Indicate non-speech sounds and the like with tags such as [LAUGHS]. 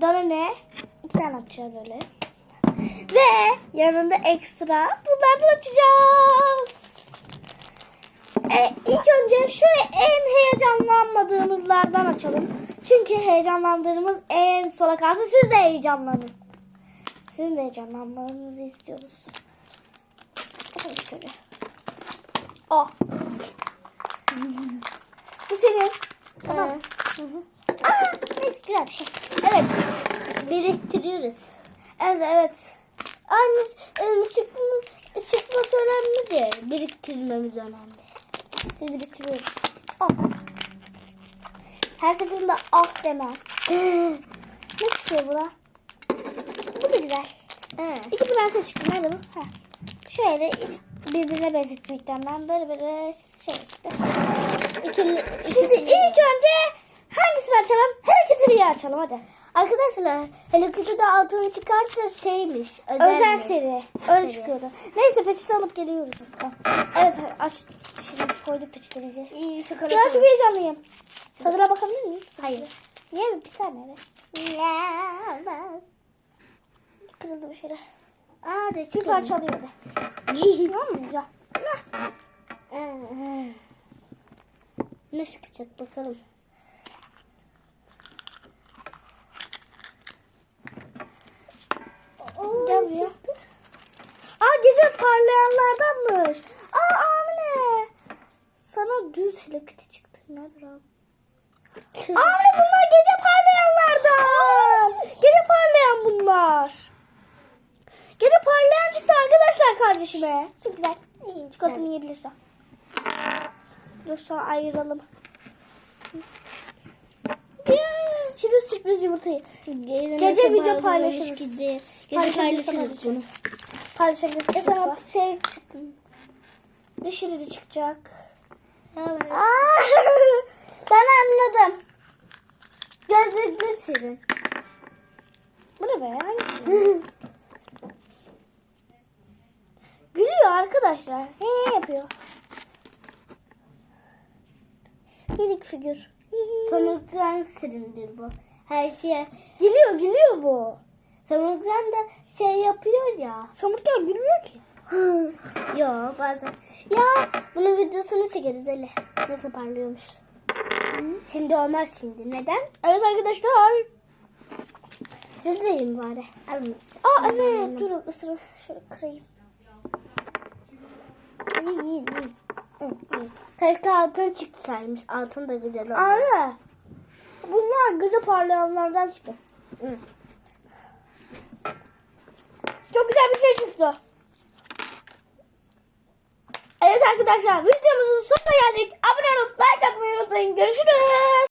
tane. iki tane açacağız böyle. Ve yanında ekstra bunlardan açacağız. E, ilk önce şu en heyecanlanmadığımızlardan açalım. Çünkü heyecanlandığımız en sola kalsın. Siz de heyecanlanın. Sizin de heyecanlanmanızı istiyoruz. Bakalım şöyle. Oh. Bu senin. Tamam. Ee, Hı hı. Aa, güzel bir şey. Evet. Biriktiriyoruz. Evet evet. E, çıkma, çıkması önemli değil. Biriktirmemiz önemli. Biz biriktiriyoruz. Oh. Her seferinde ah deme. [GASPS] ne çıkıyor buna? Bu da güzel. He. İki prenses çıktı. Nerede bu? Ha. Şöyle birbirine benzetmekten ben böyle böyle şey çıktı. İkili, Şimdi ilk önce hangisini açalım? Hello Kitty'yi açalım hadi. Arkadaşlar Hello Kitty'de altını çıkarsa şeymiş. Özel Özelmiş. seri. Öyle Seri. çıkıyordu. Neyse peçete alıp geliyoruz. Evet aç. Şimdi koyduk peçetemizi. İyi Ya çok heyecanlıyım. Tadına bakabilir miyim? Hayır. Niye mi? Bir tane mi? Kırıldı bir şeyler. Aa de Bir parça alıyordu. Mı? Güzel. Ne çıkacak bakalım. Buraya. Aa gece parlayanlardanmış. Aa Amine. Sana düz Hello Kitty çıktı. Nedir abi? Amine bunlar gece parlayanlardan. Gece parlayan bunlar. Gece parlayan çıktı arkadaşlar kardeşime. Çok güzel. İyi, çikolatını yiyebilirsen. Dur sana ayıralım. Sürpriz yumurtayı. Gece video paylaşırız. Gece Paylaşabiliriz paylaşırız bunu. Paylaşabilirsin. E tamam. Şey çıktı. Dışarı çıkacak. Evet. Aa, [LAUGHS] ben anladım. Gözlüklü Şirin. Bu ne be? Hangisi? [LAUGHS] Gülüyor arkadaşlar. He yapıyor. Minik figür. Pamuktan Şirin'dir bu. Her şeye. Gülüyor gülüyor bu. Pamuktan da şey yapıyor ya. Somurtkan gülmüyor ki. [LAUGHS] Yo bazen. Ya bunun videosunu çekeriz hele. Nasıl parlıyormuş. Şimdi olmaz şimdi. Neden? Evet arkadaşlar. Siz de yiyin bari. Alın. Aa evet dur ısırın. Şöyle kırayım. İyi iyi iyi. İyi. Keşke altın çıksaymış. Altın da güzel olur. Anne. Bunlar gece parlayanlardan çıktı. Hı. Çok güzel bir şey çıktı. Evet arkadaşlar videomuzun sonuna geldik. Abone olup like atmayı unutmayın. Görüşürüz.